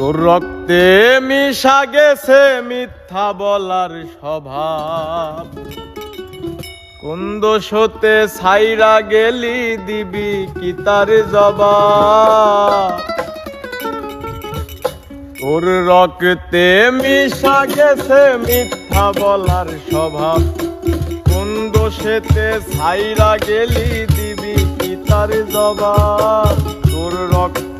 তোর রক্তে মিশা গেছে মিথ্যা বলার স্বভাব। কোন দোষতে ছাইরা গেলি দিবি কি তার জবাব? তোর রক্তে মিশা গেছে মিথ্যা বলার স্বভাব। কোন দোষেতে ছাইরা গেলি দিবি কি তার জবাব? তোর রক্তে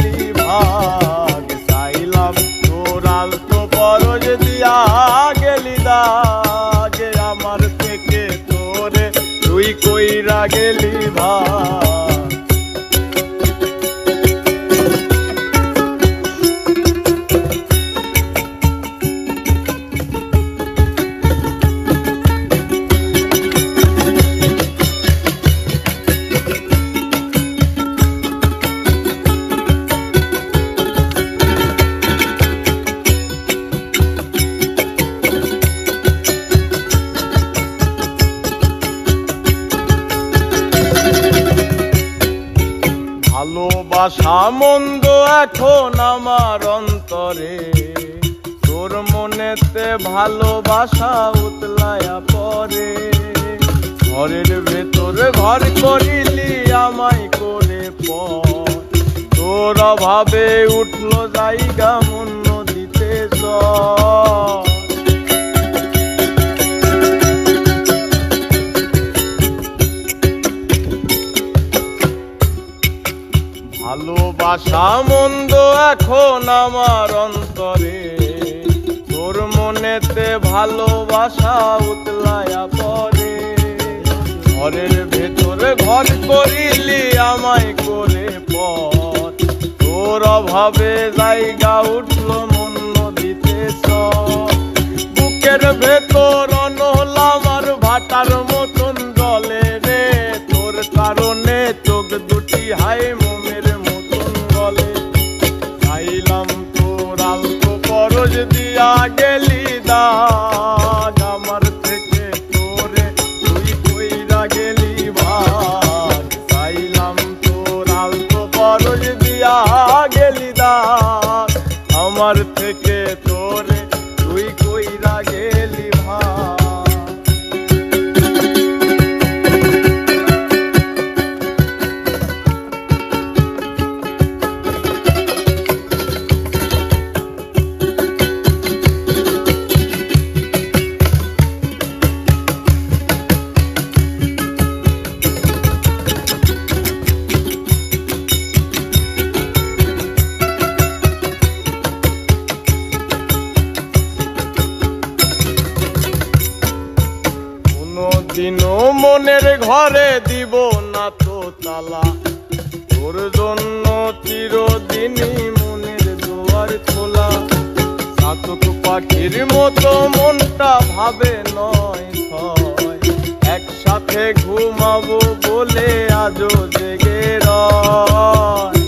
ভাগ চাইলাম। তোর আলতো পরশ দিয়া গেলি দাগে। আমার থেকে তোরে তুই কইরা গেলি ভাগ। ভালোবাসা মন্দ এখন আমার অন্তরে। তোর মনেতে ভালোবাসা উতলায়া পরে ঘরের ভেতর ঘর করিলি আমায় করে পর। তোর অভাবে উঠল জায়গা মন্য দিতে চল ভালোবাসা মন্দ এখন আমার অন্তরে। তোর মনেতে ভালোবাসা উতলায়া পরে ঘরের ভেতরে ঘর করিলি আমায় করে পর তোর অভাবে জায়গা উঠল মন্য দিতে বুকের ভেতর অনল আমার ভাটার পরশ গেলি দাগ আমার থেকে তোরে, তুই কইরা গেলি ভাগ। চাইলাম তোর আলতো গেলি দাগ। মনের ঘরে দিব না তো তালা। তোর জন্য চিরদিনই মনের দুয়ার খোলা। চাতক পাখির মতো মনটা ভাবে নয় ছয় একসাথে ঘুমাবো বলে আজও জেগে রয়।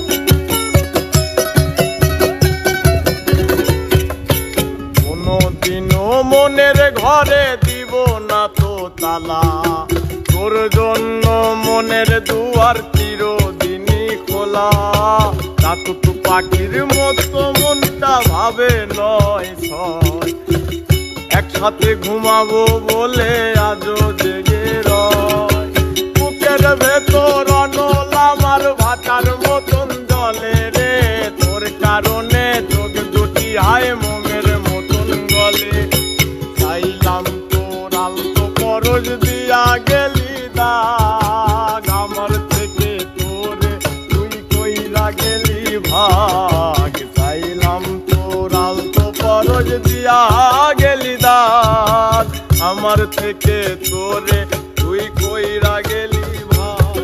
মনের ঘরে দিব না তো তালা। তোর জন্য মনের দুয়ার চিরদিনই খোলা। চাতুক পাখির মতো মনটা ভাবে নয় ছয় একসাথে ঘুমাবো বলে আজও জেগে রয়। বুকের ভেতর আমার ভাটার মতন জলে রে। তোর কারণে চোখ দুটি হায় মোমের মতন গলে। চাইলাম তোর আলতো পরশ দিয়া গেলি দাগ আমার থেকে তোরে তুই ভাগ। চাইলাম তোর পরশ দিয়া গেলি দাগ। আমার থেকে তোরে তুই কইরা গেলি ভাগ।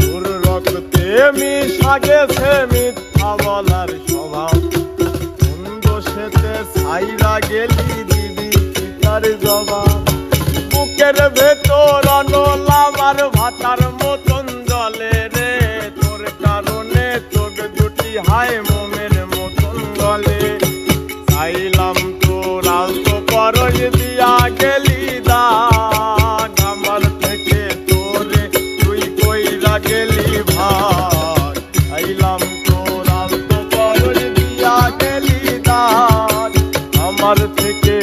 তোর রক্তে মিশা গেছে মিথ্যা বলার স্বভাব। সাইরা গেলি দিবি পিতার জবাব। বুকের ভেতর পাতার মতন জলে রে। তোর কারণে তোর দুটি হায় মোমের মতন জলে। চাইলাম তোর আলতো পরশ দিয়া গেলি দা আমার থেকে তোরে তুই কইরা গেলি ভাগ চাইলাম তোর আলতো দিয়া গেলি দাগ আমার থেকে